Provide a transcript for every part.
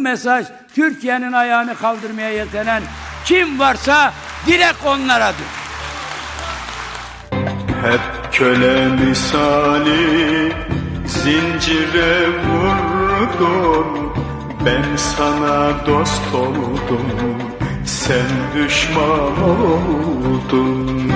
mesaj Türkiye'nin ayağını kaldırmaya yeltenen kim varsa direkt onlaradır. Hep köle misali zincire vurdum Ben sana dost oldum sen düşman oldun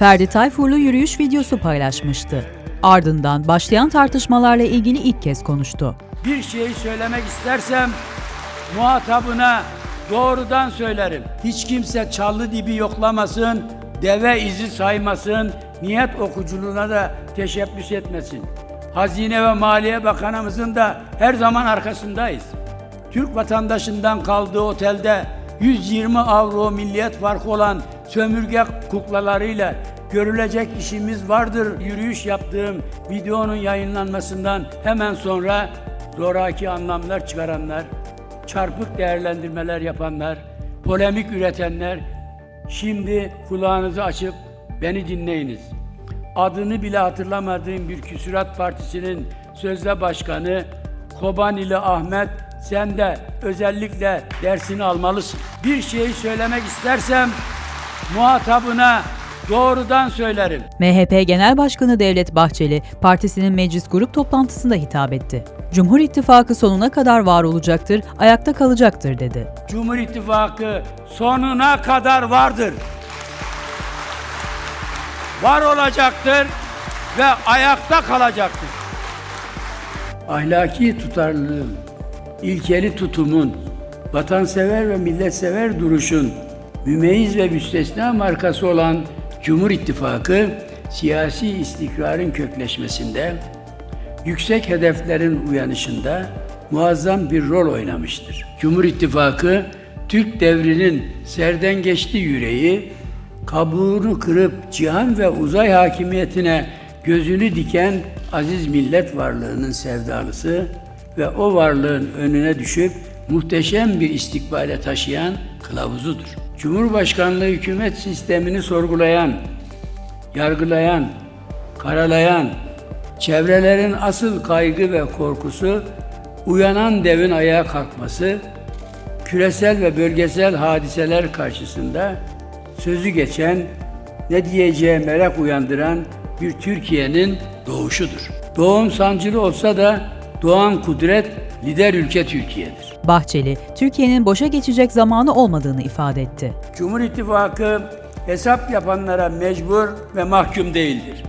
Ferdi Tayfurlu yürüyüş videosu paylaşmıştı. Ardından başlayan tartışmalarla ilgili ilk kez konuştu. Bir şeyi söylemek istersem muhatabına doğrudan söylerim. Hiç kimse çallı dibi yoklamasın, deve izi saymasın, niyet okuculuğuna da teşebbüs etmesin. Hazine ve Maliye Bakanımızın da her zaman arkasındayız. Türk vatandaşından kaldığı otelde 120 avro milliyet farkı olan sömürge kuklalarıyla görülecek işimiz vardır. Yürüyüş yaptığım videonun yayınlanmasından hemen sonra zoraki anlamlar çıkaranlar, çarpık değerlendirmeler yapanlar, polemik üretenler şimdi kulağınızı açıp beni dinleyiniz. Adını bile hatırlamadığım bir küsurat partisinin sözde başkanı Kobanili Ahmet sen de özellikle dersini almalısın. Bir şeyi söylemek istersem muhatabına doğrudan söylerim. MHP Genel Başkanı Devlet Bahçeli, partisinin meclis grup toplantısında hitap etti. Cumhur İttifakı sonuna kadar var olacaktır, ayakta kalacaktır dedi. Cumhur İttifakı sonuna kadar vardır. Var olacaktır ve ayakta kalacaktır. Ahlaki tutarlılığın, ilkeli tutumun, vatansever ve milletsever duruşun mümeyiz ve müstesna markası olan Cumhur İttifakı siyasi istikrarın kökleşmesinde, yüksek hedeflerin uyanışında muazzam bir rol oynamıştır. Cumhur İttifakı Türk devrinin serden geçti yüreği, kabuğunu kırıp cihan ve uzay hakimiyetine gözünü diken aziz millet varlığının sevdalısı ve o varlığın önüne düşüp muhteşem bir istikbale taşıyan kılavuzudur. Cumhurbaşkanlığı hükümet sistemini sorgulayan, yargılayan, karalayan, çevrelerin asıl kaygı ve korkusu uyanan devin ayağa kalkması, küresel ve bölgesel hadiseler karşısında sözü geçen, ne diyeceği merak uyandıran bir Türkiye'nin doğuşudur. Doğum sancılı olsa da doğan kudret lider ülke Türkiye'dir. Bahçeli, Türkiye'nin boşa geçecek zamanı olmadığını ifade etti. Cumhur İttifakı hesap yapanlara mecbur ve mahkum değildir.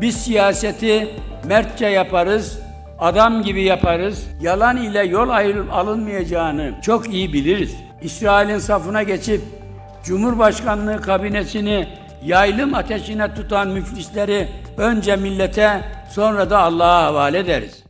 Biz siyaseti mertçe yaparız, adam gibi yaparız. Yalan ile yol ayrım alınmayacağını çok iyi biliriz. İsrail'in safına geçip Cumhurbaşkanlığı kabinesini yaylım ateşine tutan müflisleri önce millete sonra da Allah'a havale ederiz.